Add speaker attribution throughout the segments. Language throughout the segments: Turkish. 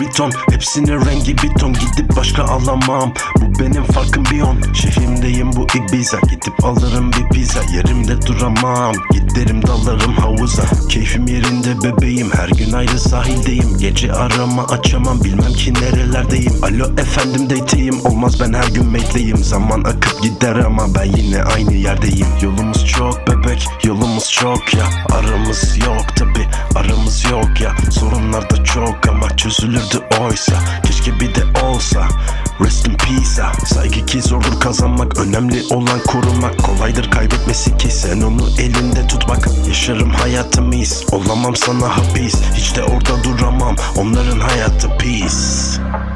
Speaker 1: bir ton Hepsinin rengi bir ton. Gidip başka alamam. Bu benim farkım bir on. Şehrimdeyim bu Ibiza. Gidip alırım bir pizza. Yerimde duramam. Giderim dalarım havuza. Keyfim yerinde bebeğim. Her gün ayrı sahildeyim. Gece arama açamam. Bilmem ki nerelerdeyim. Alo efendim date'iyim Olmaz ben her gün mate'leyim Zaman akıp gider ama ben yine aynı yerdeyim. Yolumuz çok bebek. Yolumuz çok ya. Aramız yok tabi ama çözülürdü oysa. Keşke bir de olsa. Rest in peace ah. Saygı ki zordur kazanmak. Önemli olan korumak. Kolaydır kaybetmesi ki sen onu elinde tutmak Yaşarım hayatımı iz Olamam sana hapis. Hiç de orada duramam. Onların hayatı peace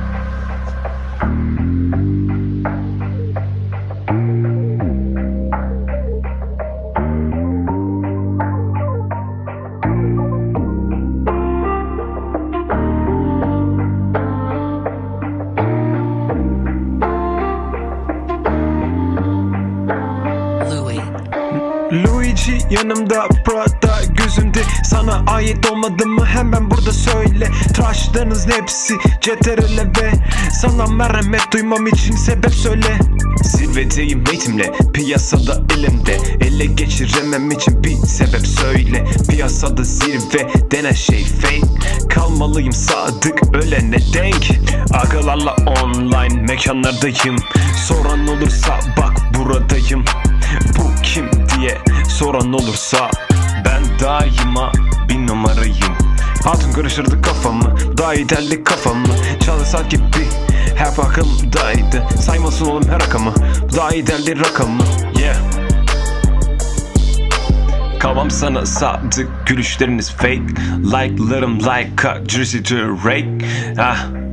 Speaker 2: Luigi yanımda Prada gözümde. Sana ait olmadı mı? Hemen burada söyle. Tıraşlarınızın hepsi CTRL ve Sana merhamet duymam için sebep söyle. Zirvedeyim eğitimle piyasada elimde. Ele geçiremem için bir sebep söyle. Piyasada zirve denen şey fake. Kalmalıyım sadık ölene denk. Agalarla online mekanlardayım. Soran olursa bak buradayım. Bu kim soran olursa Ben daima bir numarayım. Hatun karıştırdı kafamı Daha iyi deldi kafamı. Çalı saat gibi her bakımdaydı Saymasın oğlum her rakamı Daha iyi deldi rakamı. Yeah. Kalmam sana sadık Gülüşleriniz fake. Like'larım like a Jersey Drake Ah